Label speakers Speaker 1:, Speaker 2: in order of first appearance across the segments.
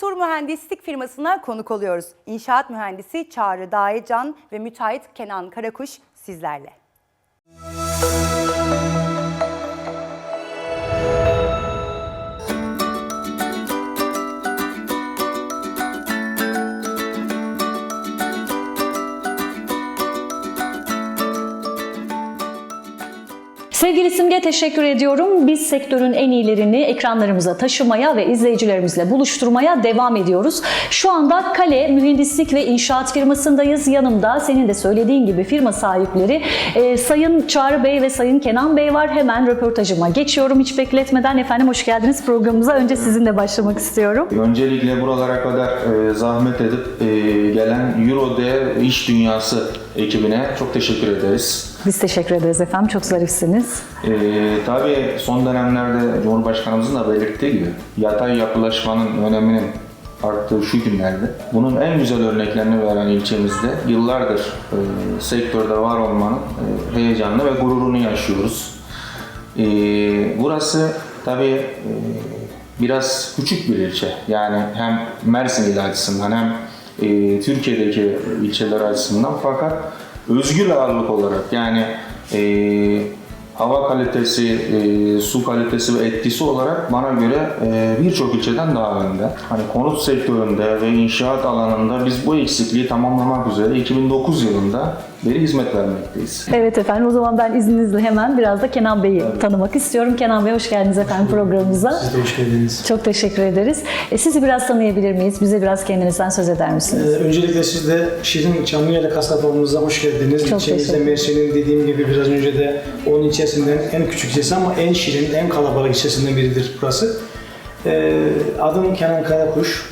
Speaker 1: Sur Mühendislik firmasına konuk oluyoruz. İnşaat mühendisi Çağrı Dağecan ve müteahhit Kenan Karakuş sizlerle.
Speaker 2: Sevgili Simge teşekkür ediyorum. Biz sektörün en iyilerini ekranlarımıza taşımaya ve izleyicilerimizle buluşturmaya devam ediyoruz. Şu anda Kale Mühendislik ve İnşaat firmasındayız. Yanımda senin de söylediğin gibi firma sahipleri e, Sayın Çağrı Bey ve Sayın Kenan Bey var. Hemen röportajıma geçiyorum hiç bekletmeden. Efendim hoş geldiniz programımıza. Önce sizinle başlamak istiyorum.
Speaker 3: Öncelikle buralara kadar e, zahmet edip e, gelen Eurode İş Dünyası ekibine çok teşekkür ederiz.
Speaker 2: Biz teşekkür ederiz efendim. Çok zarifsiniz.
Speaker 3: E, tabii son dönemlerde Cumhurbaşkanımızın da belirttiği gibi yatay yapılaşmanın öneminin arttığı şu günlerde bunun en güzel örneklerini veren ilçemizde yıllardır e, sektörde var olmanın e, heyecanını ve gururunu yaşıyoruz. E, burası tabii e, biraz küçük bir ilçe. Yani hem Mersin il açısından hem e, Türkiye'deki ilçeler açısından fakat özgür ağırlık olarak yani e, hava kalitesi, e, su kalitesi ve etkisi olarak bana göre e, birçok ilçeden daha önde. Hani konut sektöründe ve inşaat alanında biz bu eksikliği tamamlamak üzere 2009 yılında beri hizmet vermekteyiz.
Speaker 2: Evet efendim o zaman ben izninizle hemen biraz da Kenan Bey'i tanımak istiyorum. Kenan Bey hoş geldiniz efendim programımıza.
Speaker 4: Siz de hoş geldiniz.
Speaker 2: Çok teşekkür ederiz. E, sizi biraz tanıyabilir miyiz? Bize biraz kendinizden söz eder
Speaker 4: Ee,
Speaker 2: misiniz?
Speaker 4: öncelikle siz de Şirin Çamlıyalı kasabamıza hoş geldiniz.
Speaker 2: Çok
Speaker 4: İlçemizde Mersin'in dediğim gibi biraz önce de onun ilçesinden en küçük ilçesi ama en şirin, en kalabalık ilçesinden biridir burası. Ee, adım Kenan Karakuş.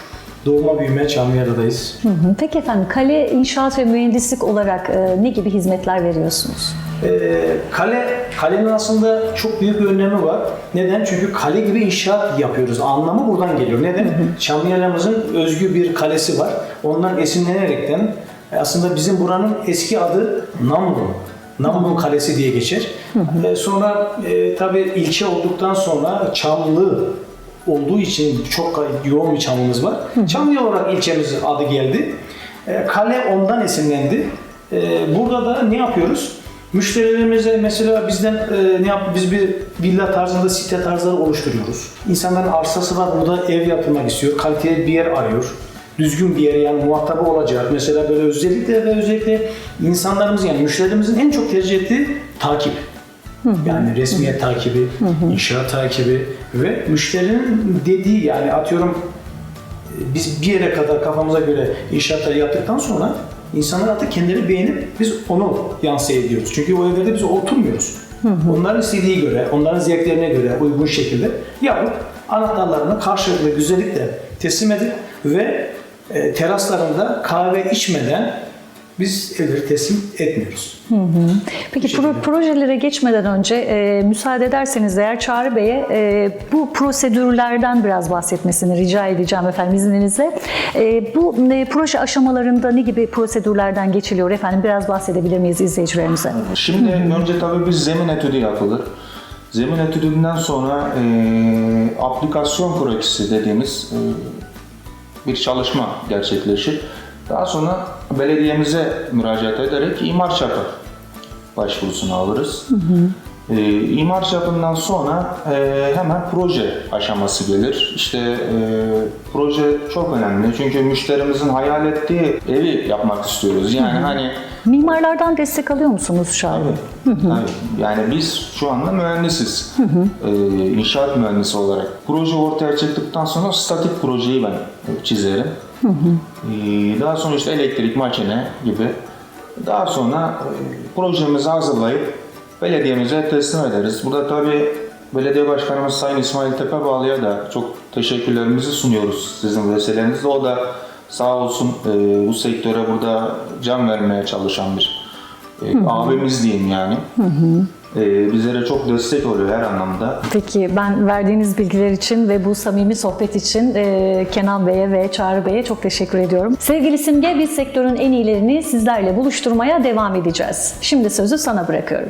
Speaker 4: Doğma büyüme Çamlıyalı'dayız.
Speaker 2: Hı hı. Peki efendim kale inşaat ve mühendislik olarak e, ne gibi hizmetler veriyorsunuz?
Speaker 4: Ee, kale, kalenin aslında çok büyük bir önemi var. Neden? Çünkü kale gibi inşaat yapıyoruz. Anlamı buradan geliyor. Neden? Çamlıyalamızın özgü bir kalesi var. Ondan esinlenerekten e, aslında bizim buranın eski adı Namlun. Namlun Kalesi diye geçer. E, sonra e, tabi ilçe olduktan sonra Çamlı olduğu için çok yoğun bir çamımız var. Çamlı olarak ilçemizin adı geldi. E, kale ondan esinlendi. E, burada da ne yapıyoruz? Müşterilerimize mesela bizden e, ne yap biz bir villa tarzında site tarzları oluşturuyoruz. İnsanların arsası var burada ev yapılmak istiyor. Kaliteli bir yer arıyor. Düzgün bir yer yani muhatabı olacak. Mesela böyle özellikle ve özellikle insanlarımız yani müşterilerimizin en çok tercih ettiği takip. Yani resmiyet takibi, inşaat takibi ve müşterinin dediği yani atıyorum biz bir yere kadar kafamıza göre inşaatları yaptıktan sonra insanlar artık kendileri beğenip biz onu yansıya ediyoruz. Çünkü o evlerde biz oturmuyoruz. Onların istediği göre, onların zevklerine göre uygun şekilde yapıp anahtarlarını karşılıklı güzellikle teslim edip ve e, teraslarında kahve içmeden biz evleri teslim etmiyoruz.
Speaker 2: Peki
Speaker 4: şekilde.
Speaker 2: pro- projelere geçmeden önce e, müsaade ederseniz eğer Çağrı Bey'e e, bu prosedürlerden biraz bahsetmesini rica edeceğim efendim izninizle. E, bu e, proje aşamalarında ne gibi prosedürlerden geçiliyor efendim biraz bahsedebilir miyiz izleyicilerimize?
Speaker 3: Şimdi önce tabii bir zemin etüdü yapılır. Zemin etüdünden sonra e, aplikasyon projesi dediğimiz e, bir çalışma gerçekleşir. Daha sonra belediyemize müracaat ederek imar çapı başvurusunu alırız. E, imar çapından sonra e, hemen proje aşaması gelir. İşte e, proje çok önemli çünkü müşterimizin hayal ettiği evi yapmak istiyoruz. Yani hani
Speaker 2: Mimarlardan destek alıyor musunuz Bey?
Speaker 3: Tabii. Yani biz şu anda mühendisiz. Ee, inşaat mühendisi olarak. Proje ortaya çıktıktan sonra statik projeyi ben çizerim. Ee, daha sonra işte elektrik, makine gibi. Daha sonra e, projemizi hazırlayıp belediyemize teslim ederiz. Burada tabii belediye başkanımız Sayın İsmail Tepebağlı'ya da çok teşekkürlerimizi sunuyoruz sizin vesilenizle. O da sağ olsun e, bu sektöre burada can vermeye çalışan bir e, abimiz diyeyim yani. E, bizlere çok destek oluyor her anlamda.
Speaker 2: Peki ben verdiğiniz bilgiler için ve bu samimi sohbet için e, Kenan Bey'e ve Çağrı Bey'e çok teşekkür ediyorum. Sevgili Simge biz sektörün en iyilerini sizlerle buluşturmaya devam edeceğiz. Şimdi sözü sana bırakıyorum.